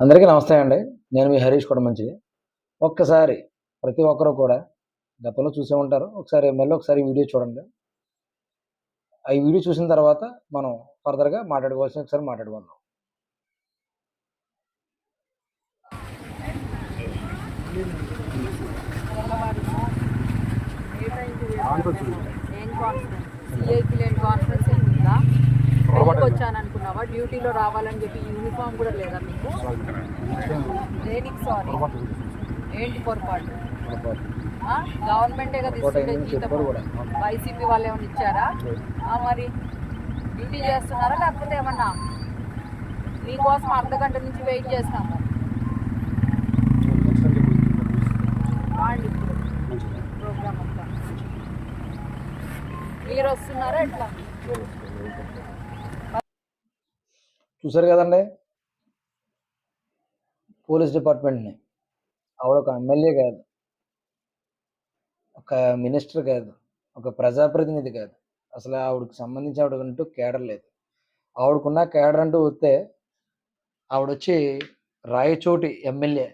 అందరికీ నమస్తే అండి నేను మీ హరీష్ కూడా మంచిది ఒక్కసారి ప్రతి ఒక్కరూ కూడా గతంలో చూసే ఉంటారు ఒకసారి మళ్ళీ ఒకసారి వీడియో చూడండి ఆ వీడియో చూసిన తర్వాత మనం ఫర్దర్గా మాట్లాడుకోవాల్సిన ఒకసారి మాట్లాడుకుందాం ఏం కాన్ఫరెన్స్ పెళ్ళికి వచ్చాను అనుకున్నావా డ్యూటీలో రావాలని చెప్పి యూనిఫామ్ కూడా లేదా మీకు? దేనికి సారీ? ఏంటి పొరపాటు? గవర్నమెంటే కదా ఇస్తుండే జీతం. వైసీపీ వాళ్ళు ఏమైనా ఇచ్చారా? మరి డ్యూటీ చేస్తున్నారా లేకపోతే ఏమన్నా మీకోసం అర్ధ గంట నుంచి వెయిట్ చేస్తాము ప్రోగ్రామ్ అంతా. మీరు వస్తున్నారా ఎట్లా? చూసారు కదండి? పోలీస్ డిపార్ట్మెంట్ని. ఆవిడ ఒక ఎమ్మెల్యే కాదు. ఒక మినిస్టర్ కాదు. ఒక ప్రజాప్రతినిధి కాదు. అసలు ఆవిడకి సంబంధించి ఆవిడకంటూ కేడర్ లేదు. ఆవిడకున్న కేడర్ అంటూ వస్తే ఆవిడ వచ్చి రాయచోటి ఎమ్మెల్యే.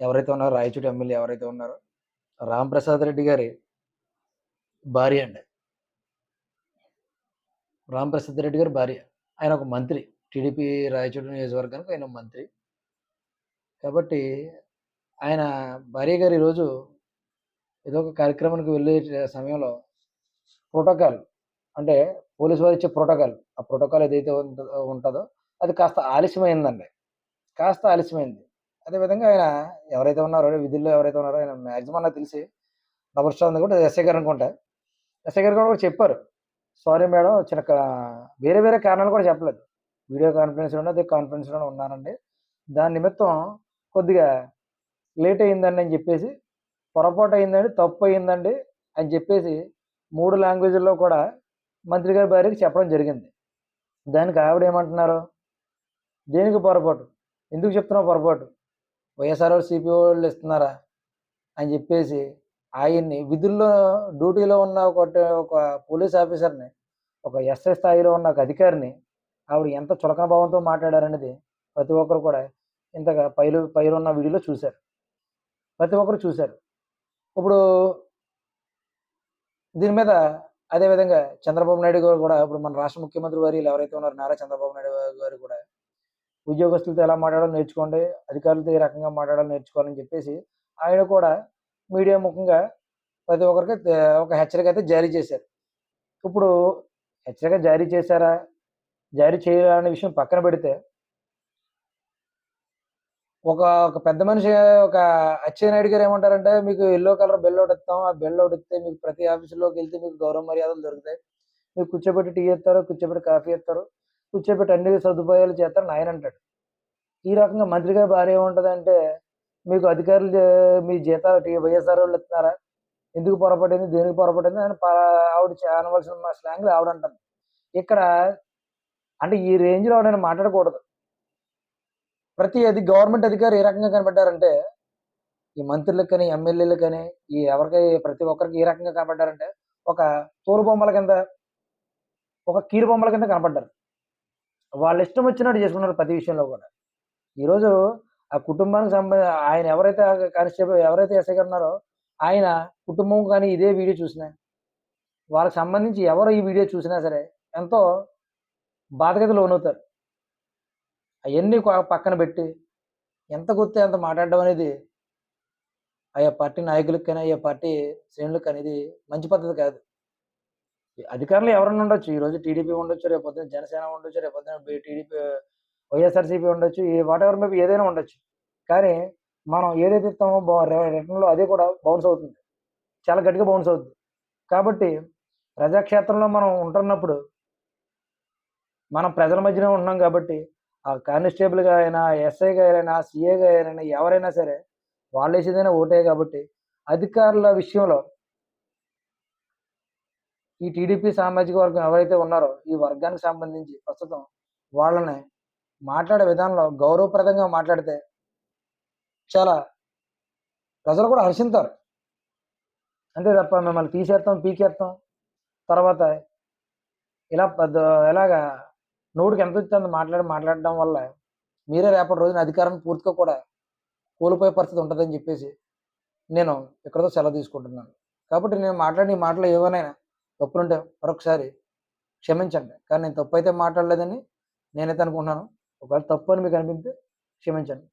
ఎవరైతే ఉన్నారో రాయచోటి ఎమ్మెల్యే ఎవరైతే ఉన్నారో రాంప్రసాద్ రెడ్డి గారి భార్య అండి. రాంప్రసాద్ రెడ్డి గారి భార్య. ఆయన ఒక మంత్రి. టీడీపీ రాయచోటి నియోజకవర్గానికి ఆయన మంత్రి. కాబట్టి ఆయన భార్య గారు ఈరోజు ఏదో ఒక కార్యక్రమానికి వెళ్ళే సమయంలో ప్రోటోకాల్ అంటే పోలీసు వారు ఇచ్చే ప్రోటోకాల్ ఆ ప్రోటోకాల్ ఏదైతే ఉంటుందో అది కాస్త ఆలస్యమైందండి. కాస్త ఆలస్యమైంది. అదేవిధంగా ఆయన ఎవరైతే ఉన్నారో విధుల్లో ఎవరైతే ఉన్నారో ఆయన మ్యాక్సిమం నాకు తెలిసి డబుల్ స్టార్ ఉంది కూడా ఎస్ఐ గారు అనుకుంటా. ఎస్ఐ గారు కూడా చెప్పారు. సారీ మేడం చిన్న కా- వేరే వేరే కారణాలు కూడా చెప్పలేదు. వీడియో కాన్ఫరెన్స్లోనే అదే కాన్ఫరెన్స్లోనే ఉన్నానండి. దాని నిమిత్తం కొద్దిగా లేట్ అయిందండి అని చెప్పేసి పొరపాటు అయిందండి తప్పు అయిందండి అని చెప్పేసి మూడు లాంగ్వేజ్ల్లో కూడా మంత్రి గారి భార్యకి చెప్పడం జరిగింది. దానికి ఆవిడ ఏమంటున్నారు? దేనికి పొరపాటు? ఎందుకు చెప్తున్నావు పొరపాటు? వైఎస్ఆర్ సిపి వాళ్ళు ఇస్తున్నారా? అని చెప్పేసి ఆయన్ని విధుల్లో డ్యూటీలో ఉన్న ఒక ఒక పోలీస్ ఆఫీసర్ని ఒక ఎస్ఐ స్థాయిలో ఉన్న ఒక అధికారిని ఆవిడ ఎంత చులకన భావంతో మాట్లాడారనేది ప్రతి ఒక్కరు కూడా ఇంతగా పైలు పైరున్న వీడియోలో చూశారు. ప్రతి ఒక్కరు చూశారు. ఇప్పుడు దీని మీద అదేవిధంగా చంద్రబాబు నాయుడు గారు కూడా ఇప్పుడు మన రాష్ట్ర ముఖ్యమంత్రి వారు ఎవరైతే ఉన్నారో నారా చంద్రబాబు నాయుడు గారు కూడా ఉద్యోగస్తులతో ఎలా మాట్లాడాలో నేర్చుకోండి అధికారులతో ఏ రకంగా మాట్లాడాలో నేర్చుకోవాలని చెప్పేసి ఆయన కూడా మీడియా ముఖంగా ప్రతి ఒక్కరికి ఒక హెచ్చరిక అయితే జారీ చేశారు. ఇప్పుడు హెచ్చరిక జారీ చేశారా? జారీ చేయాలనే విషయం పక్కన పెడితే ఒక ఒక పెద్ద మనిషి ఒక అచ్చెన్నాయుడు గారు ఏమంటారంటే మీకు ఎల్లో కలర్ బెల్ ఒకటి ఇస్తాం. ఆ బెల్ ఒకటి ఇస్తే మీకు ప్రతి ఆఫీసులోకి వెళ్తే మీకు గౌరవ మర్యాదలు దొరుకుతాయి. మీకు కూర్చోబెట్టి టీ ఇస్తారు కూర్చోబెట్టి కాఫీ ఇస్తారు కూర్చోబెట్టి అన్ని సదుపాయాలు చేస్తారని ఆయన అంటాడు. ఈ రకంగా మంత్రి గారి భార్య ఏముంటుందంటే మీకు అధికారులు మీ జీతాలు టీ- వైఎస్ఆర్ వాళ్ళు ఇస్తున్నారా? ఎందుకు పొరపడింది దేనికి పొరపడింది అని ఆవిడ అనవలసిన స్లాంగ్లు ఆవిడ అంటుంది. ఇక్కడ అంటే ఈ రేంజ్లో నేను మాట్లాడకూడదు. ప్రతి అది గవర్నమెంట్ అధికారి ఏ రకంగా కనబడ్డారంటే ఈ మంత్రులకు కానీ ఎమ్మెల్యేలకు కానీ ఈ ఎవరికి ప్రతి ఒక్కరికి ఏ రకంగా కనబడ్డారంటే ఒక తోలు బొమ్మల కింద ఒక కీరు బొమ్మల కింద కనపడ్డారు వాళ్ళ ఇష్టం వచ్చినట్టు చేసుకున్నారు ప్రతి విషయంలో కూడా. ఈరోజు ఆ కుటుంబానికి సంబంధ ఆయన ఎవరైతే కానిస్టేబుల్ ఎవరైతే ఎస్ఐ ఉన్నారో ఆయన కుటుంబం కానీ ఇదే వీడియో చూసినా వాళ్ళకి సంబంధించి ఎవరు ఈ వీడియో చూసినా సరే ఎంతో బాధగతి లోనవుతారు. అవన్నీ పక్కన పెట్టి ఎంత గుర్తే అంత మాట్లాడడం అనేది ఆయా పార్టీ నాయకులకైనా కానీ ఆయా పార్టీ శ్రేణులకు అనేది మంచి పద్ధతి కాదు. ఈ అధికారులు ఎవరైనా ఉండొచ్చు. ఈరోజు టీడీపీ ఉండొచ్చు రేపు పొద్దున జనసేన ఉండొచ్చు రేపు పొద్దున టీడీపీ వైఎస్ఆర్సీపీ ఉండొచ్చు ఈ వాట్ ఎవర్ మేబీ ఏదైనా ఉండొచ్చు. కానీ మనం ఏదైతే ఇస్తామో రిటర్న్లో అదే కూడా బౌన్స్ అవుతుంది. చాలా గట్టిగా బౌన్స్ అవుతుంది. కాబట్టి ప్రజాక్షేత్రంలో మనం ఉంటున్నప్పుడు మనం ప్రజల మధ్యనే ఉన్నాం కాబట్టి ఆ కానిస్టేబుల్గా అయినా ఎస్ఐగా అయినా సిఏగా అయినా ఎవరైనా సరే వాళ్ళు వేసేదైనా ఓటే కాబట్టి అధికారుల విషయంలో ఈ టీడీపీ సామాజిక వర్గం ఎవరైతే ఉన్నారో ఈ వర్గానికి సంబంధించి ప్రస్తుతం వాళ్ళని మాట్లాడే విధానంలో గౌరవప్రదంగా మాట్లాడితే చాలా ప్రజలు కూడా హర్షింతారు. అంతే తప్ప మిమ్మల్ని తీసేస్తాం పీకేస్తాం. తర్వాత ఇలా పెద్ద ఎలాగా నోటికి ఎంత వచ్చింది మాట్లాడి మాట్లాడడం వల్ల మీరే రేపటి రోజున అధికారాన్ని పూర్తిగా కూడా కోల్పోయే పరిస్థితి ఉంటుందని చెప్పేసి నేను ఇక్కడతో సెలవు తీసుకుంటున్నాను. కాబట్టి నేను మాట్లాడిన ఈ మాటలు ఏమైనా తప్పులుంటే మరొకసారి క్షమించండి. కానీ నేను తప్పు అయితే మాట్లాడలేదని నేనైతే అనుకుంటున్నాను. ఒకవేళ తప్పు అని మీకు అనిపిస్తే క్షమించండి.